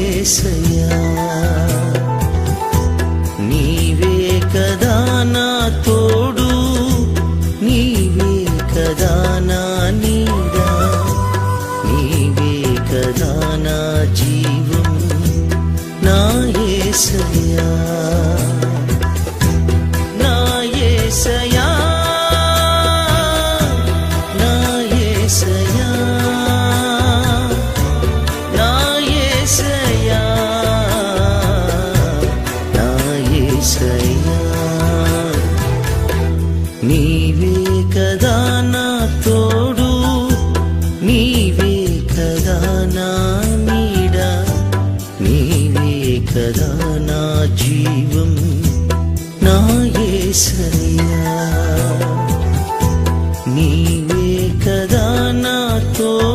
ఏసయ్యా నీవే కదా నా తోడు నీవే కదా నా నీడా నీవే కదా నా జీవం. నా నీవే కదా నా తోడు నీవే కదా నా నీడా నీవే కదా నా జీవం నా ఏసయ్యా. నీవే కదా నా తోడు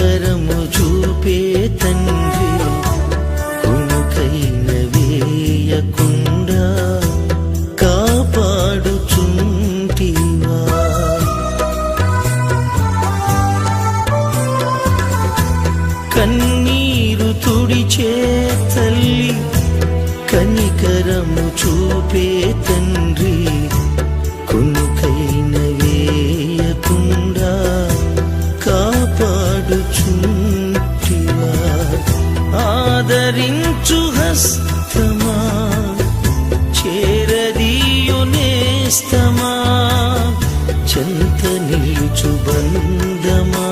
కనికరము చూపే తండ్రి హస్తమా చేరదీయునేస్తమా చెంత నిలుచు బంధమా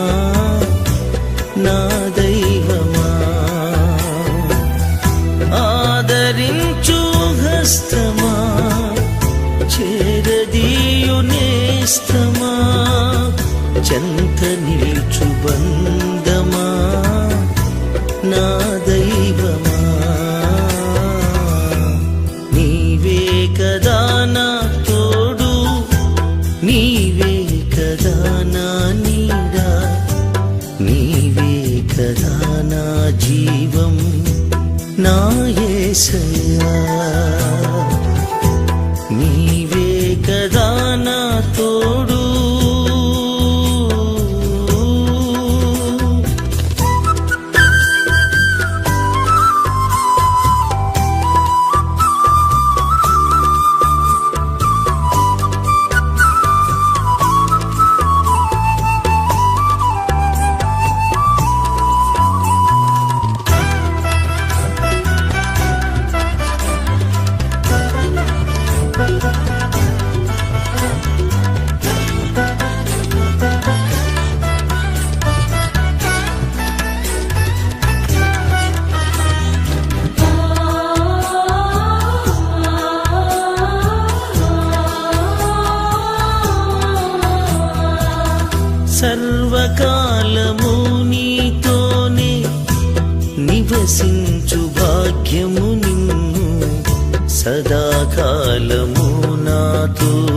నా దైవమా. ఆదరించు హస్తమా చేరదీయునేస్తమా చెంత నిలుచు బంధమా నా దైవ నీడా? నీవే కదా నా జీవం నా యేసయ్యా సదాకాలము నాతోనే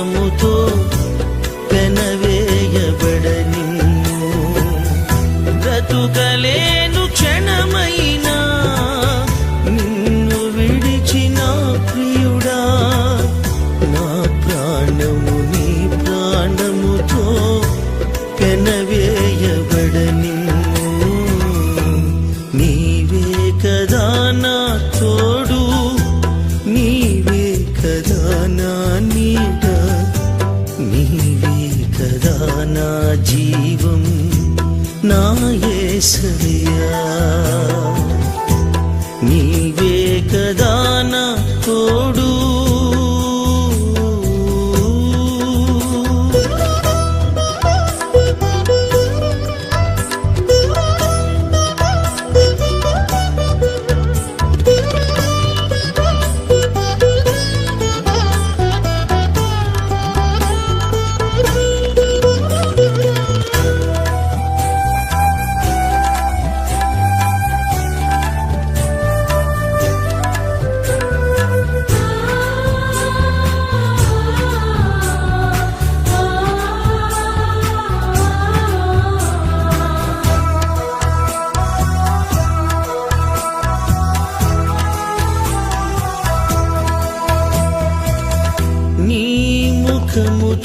I'm too. యేసయ్యా నీవే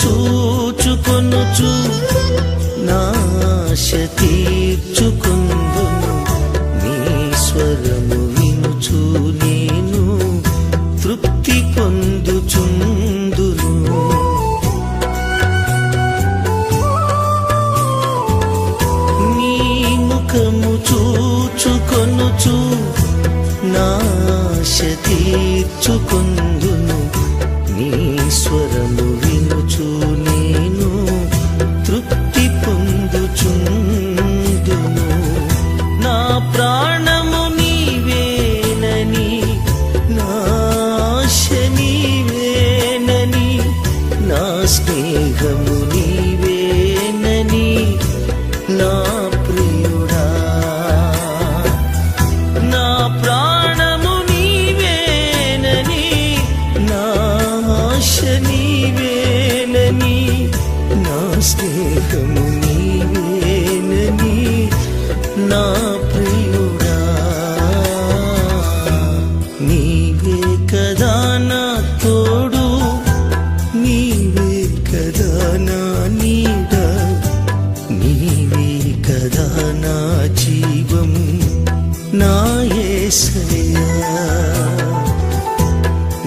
చూచుకొనుచు నాశ తీర్చుకుందు నీ స్వరము వినుచు నేను తృప్తి పొందుచుందును. నీ ముఖము చూచుకొనుచు నాశ తీర్చుకుందును. నీ స్వరము నా యేసయ్యా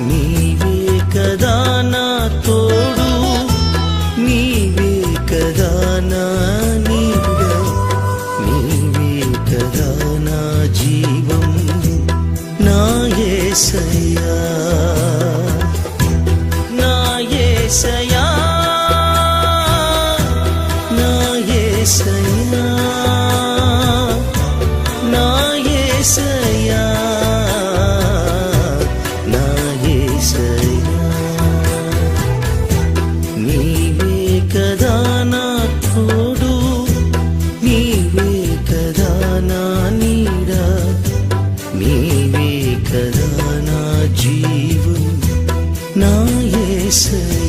నీవే కదా నా తోడు నీవే కదా నా నీడ నీవే కదా నా జీవం నా యేసయ్యా నా యేసయ్యా నా యేసయ్యా నీవే